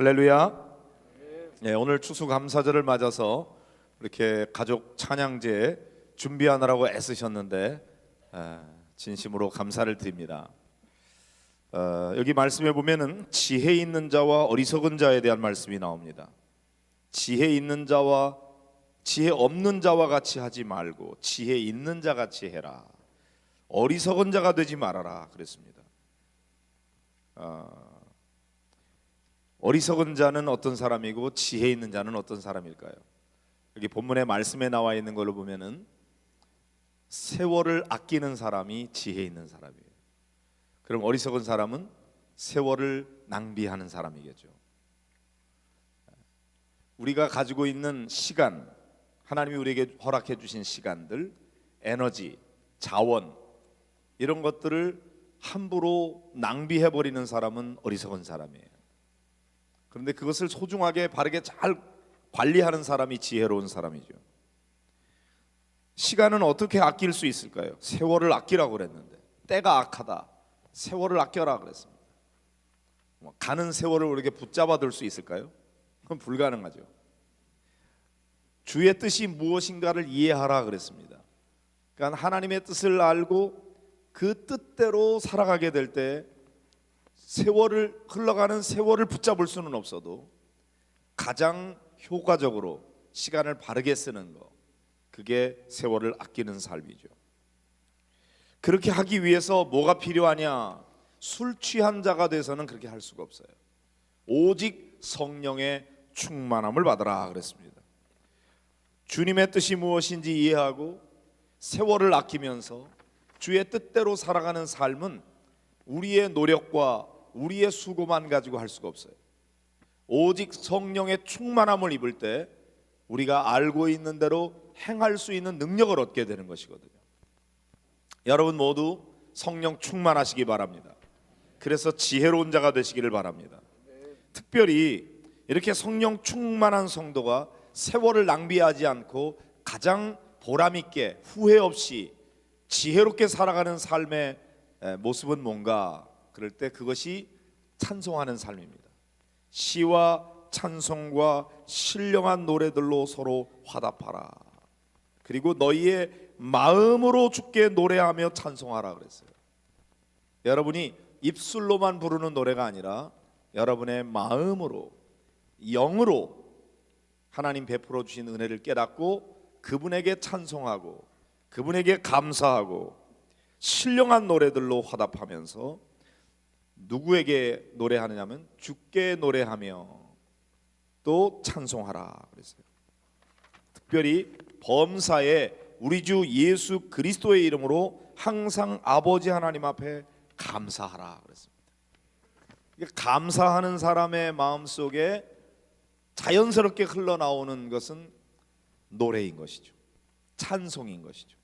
할렐루야. 예, 오늘 추수감사절을 맞아서 이렇게 가족 찬양제 준비하느라고 애쓰셨는데 에, 진심으로 감사를 드립니다. 어, 여기 말씀에 보면은 지혜 있는 자와 어리석은 자에 대한 말씀이 나옵니다. 지혜 있는 자와 지혜 없는 자와 같이 하지 말고 지혜 있는 자 같이 해라. 어리석은 자가 되지 말아라 그랬습니다. 어, 어리석은 자는 어떤 사람이고 지혜 있는 자는 어떤 사람일까요? 여기 본문의 말씀에 나와 있는 걸로 보면은 세월을 아끼는 사람이 지혜 있는 사람이에요. 그럼 어리석은 사람은 세월을 낭비하는 사람이겠죠. 우리가 가지고 있는 시간, 하나님이 우리에게 허락해 주신 시간들, 에너지, 자원 이런 것들을 함부로 낭비해 버리는 사람은 어리석은 사람이에요. 그런데 그것을 소중하게 바르게 잘 관리하는 사람이 지혜로운 사람이죠. 시간은 어떻게 아낄 수 있을까요? 세월을 아끼라고 그랬는데 때가 악하다. 세월을 아껴라 그랬습니다. 뭐 가는 세월을 우리에게 붙잡아 둘 수 있을까요? 그건 불가능하죠. 주의 뜻이 무엇인가를 이해하라 그랬습니다. 그러니까 하나님의 뜻을 알고 그 뜻대로 살아가게 될 때 세월을 흘러가는 세월을 붙잡을 수는 없어도 가장 효과적으로 시간을 바르게 쓰는 거 그게 세월을 아끼는 삶이죠. 그렇게 하기 위해서 뭐가 필요하냐? 술 취한 자가 돼서는 그렇게 할 수가 없어요. 오직 성령의 충만함을 받으라 그랬습니다. 주님의 뜻이 무엇인지 이해하고 세월을 아끼면서 주의 뜻대로 살아가는 삶은 우리의 노력과 우리의 수고만 가지고 할 수가 없어요. 오직 성령의 충만함을 입을 때 우리가 알고 있는 대로 행할 수 있는 능력을 얻게 되는 것이거든요. 여러분 모두 성령 충만하시기 바랍니다. 그래서 지혜로운 자가 되시기를 바랍니다. 특별히 이렇게 성령 충만한 성도가 세월을 낭비하지 않고 가장 보람 있게 후회 없이 지혜롭게 살아가는 삶의 에, 모습은 뭔가 그럴 때 그것이 찬송하는 삶입니다. 시와 찬송과 신령한 노래들로 서로 화답하라. 그리고 너희의 마음으로 주께 노래하며 찬송하라 그랬어요. 여러분이 입술로만 부르는 노래가 아니라 여러분의 마음으로 영으로 하나님 베풀어 주신 은혜를 깨닫고 그분에게 찬송하고 그분에게 감사하고 신령한 노래들로 화답하면서 누구에게 노래하느냐면 주께 노래하며 또 찬송하라 그랬어요. 특별히 범사에 우리 주 예수 그리스도의 이름으로 항상 아버지 하나님 앞에 감사하라 그랬습니다. 감사하는 사람의 마음 속에 자연스럽게 흘러나오는 것은 노래인 것이죠. 찬송인 것이죠.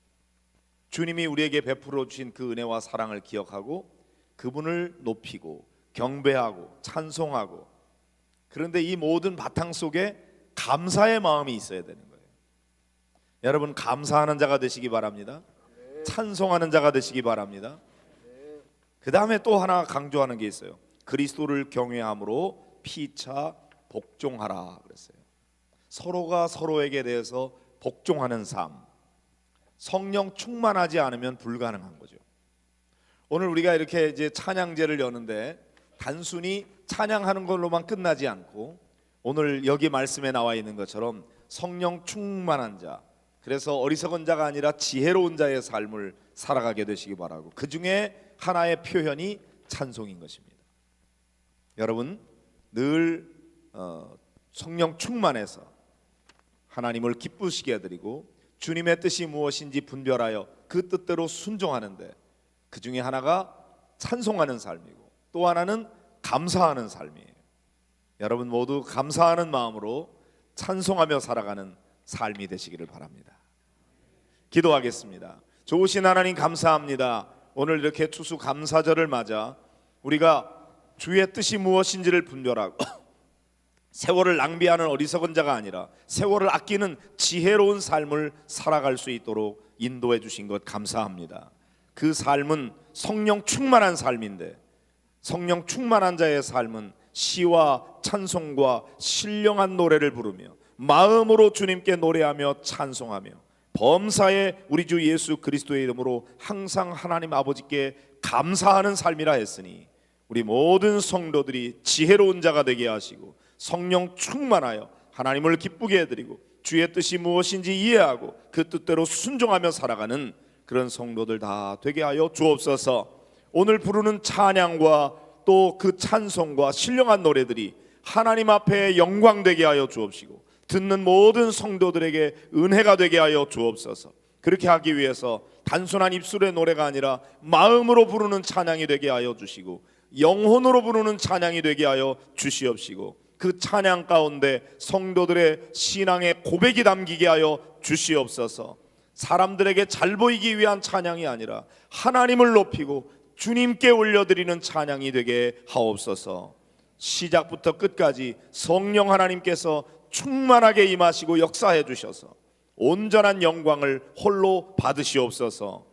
주님이 우리에게 베풀어 주신 그 은혜와 사랑을 기억하고 그분을 높이고 경배하고 찬송하고 그런데 이 모든 바탕 속에 감사의 마음이 있어야 되는 거예요. 여러분 감사하는 자가 되시기 바랍니다. 찬송하는 자가 되시기 바랍니다. 그 다음에 또 하나 강조하는 게 있어요. 그리스도를 경외함으로 피차 복종하라 그랬어요. 서로가 서로에게 대해서 복종하는 삶. 성령 충만하지 않으면 불가능한 거죠. 오늘 우리가 이렇게 이제 찬양제를 여는데 단순히 찬양하는 걸로만 끝나지 않고 오늘 여기 말씀에 나와 있는 것처럼 성령 충만한 자 그래서 어리석은 자가 아니라 지혜로운 자의 삶을 살아가게 되시기 바라고 그 중에 하나의 표현이 찬송인 것입니다. 여러분 늘 어, 성령 충만해서 하나님을 기쁘시게 해드리고 주님의 뜻이 무엇인지 분별하여 그 뜻대로 순종하는데 그 중에 하나가 찬송하는 삶이고 또 하나는 감사하는 삶이에요. 여러분 모두 감사하는 마음으로 찬송하며 살아가는 삶이 되시기를 바랍니다. 기도하겠습니다. 좋으신 하나님 감사합니다. 오늘 이렇게 추수 감사절을 맞아 우리가 주의 뜻이 무엇인지를 분별하고 세월을 낭비하는 어리석은 자가 아니라 세월을 아끼는 지혜로운 삶을 살아갈 수 있도록 인도해 주신 것 감사합니다. 그 삶은 성령 충만한 삶인데 성령 충만한 자의 삶은 시와 찬송과 신령한 노래를 부르며 마음으로 주님께 노래하며 찬송하며 범사에 우리 주 예수 그리스도의 이름으로 항상 하나님 아버지께 감사하는 삶이라 했으니 우리 모든 성도들이 지혜로운 자가 되게 하시고 성령 충만하여 하나님을 기쁘게 해드리고 주의 뜻이 무엇인지 이해하고 그 뜻대로 순종하며 살아가는 그런 성도들 다 되게 하여 주옵소서. 오늘 부르는 찬양과 또 그 찬송과 신령한 노래들이 하나님 앞에 영광 되게 하여 주옵시고 듣는 모든 성도들에게 은혜가 되게 하여 주옵소서. 그렇게 하기 위해서 단순한 입술의 노래가 아니라 마음으로 부르는 찬양이 되게 하여 주시고 영혼으로 부르는 찬양이 되게 하여 주시옵시고 그 찬양 가운데 성도들의 신앙의 고백이 담기게 하여 주시옵소서. 사람들에게 잘 보이기 위한 찬양이 아니라 하나님을 높이고 주님께 올려드리는 찬양이 되게 하옵소서. 시작부터 끝까지 성령 하나님께서 충만하게 임하시고 역사해 주셔서 온전한 영광을 홀로 받으시옵소서.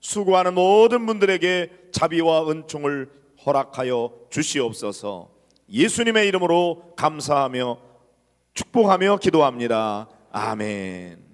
수고하는 모든 분들에게 자비와 은총을 허락하여 주시옵소서. 예수님의 이름으로 감사하며 축복하며 기도합니다. 아멘.